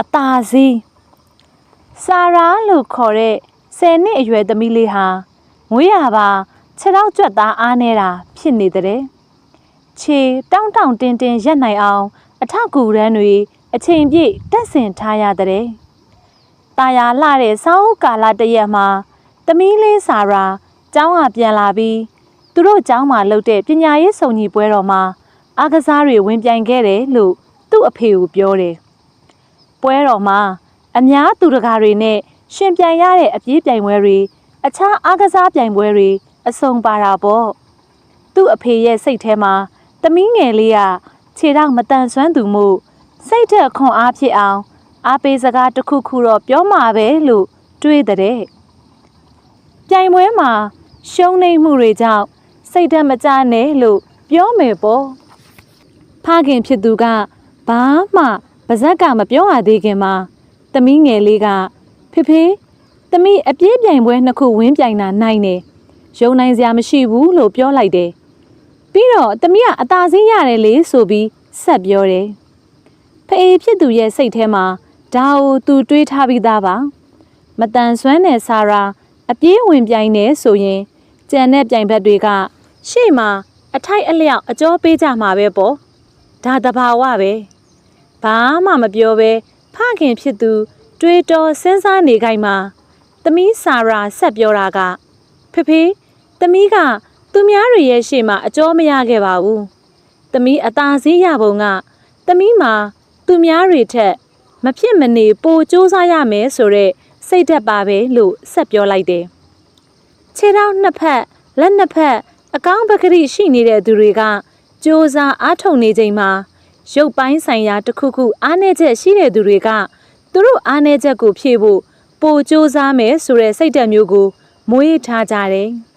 အသာစီးဆာရာလို့ခေါ်တဲ့ဆယ်နှစ်အရွယ်သမီးလေးဟာငွေရပါခြေထောက်ကျွက်သားအားနေတာဖြစ်နေတဲ့ခြေတောင့်တောင့်တင်းတင်းရက်နိုင်အောင်အထောက်ကူရန်တွေအချိန်ပြည့်တက်ဆင်ထားရတဲ့။ตาယာလှတဲ့ဆောင်းကာလတရက်မှာသမီးလေးဆာရာကျောင်းကပြန်လာပြီးသူတို့ကျောင်းမှာလုပ်တဲ့ပညာရေးစုံညီပွဲတော်မှာအားကစားတွေဝင်ပြိုင်ခဲ့တယ်လို့သူ့အဖေကပြောတယ် ပွဲတော်မှာအများသူတကာတွေနဲ့ရှင်ပြိုင်ရတဲ့အပြေးပြိုင်ပွဲတွေအခြားအားကစားပြိုင်ပွဲတွေအစုံပါတာပေါ့။သူ့အဖေရဲ့စိတ်ထဲမှာသမီးငယ်လေးကခြေထောက်မတန်ဆွမ်းသူမှုစိတ်ထက်ခွန်အားဖြစ်အောင်အားပေးစကားတစ်ခုခုတော့ပြောမှာပဲလို့တွေးတဲ့။ပြိုင်ပွဲမှာရှုံးနိမ့်မှုတွေကြောင့်စိတ်ဓာတ်မကျနဲ့လို့ပြောမယ်ပေါ့။ဖခင်ဖြစ်သူကဘာမှ ပါဇက်ကမပြောရသေးခင်မှာသမီးငယ်လေးကဖေဖေသမီးအပြေးပြိုင်ပွဲနှစ်ခုဝင်းပြိုင်တာနိုင်တယ်။ရုံနိုင်စရာမရှိဘူးလို့ပြောလိုက်တယ်။ပြီးတော့သမီးကအသာစီးရတယ်လေဆိုပြီးဆက်ပြောတယ်။ဖေဖြစ်သူရဲ့စိတ်ထဲမှာဒါကိုသူတွေးထားပြီးသားပါ။မတန်ဆွမ်းတဲ့ဆာရာအပြေးဝင်ပြိုင်နေဆိုရင်ကြံတဲ့ပြိုင်ဘက်တွေကရှေ့မှာအထိုက်အလျောက်အကျော်ပေးကြမှာပဲပေါ့။ဒါတဘာဝပဲ။ ဘာမှမပြောဘဲဖခင်ဖြစ်သူ တွေးတော်စဉ်းစားနေခိုင်းမှာသမီးဆာရာဆက်ပြောတာကဖေဖေသမီးကသူများတွေရဲ့ရှေ့မှာအကျော်မရခဲ့ပါဘူး။သမီးအသာစီးရပုံကသမီးမှာသူများတွေထက်မဖြစ်မနေပိုစူးစားရမယ်ဆိုတော့စိတ်သက်ပါပဲလို့ဆက်ပြောလိုက်တယ်။ခြေထောက်နှစ်ဖက်လက်နှစ်ဖက်အကောင်းပကတိရှိနေတဲ့သူတွေကစူးစားအားထုတ်နေချိန်မှာ ရုပ်ပိုင်းဆိုင်ရာတစ်ခုခုအားနည်းချက်ရှိတဲ့သူတွေကသူတို့အားနည်းချက်ကိုဖြည့်ဖို့ပိုစူးစားမယ်ဆိုတဲ့စိတ်ဓာတ်မျိုးကိုမွေးထားကြတယ်။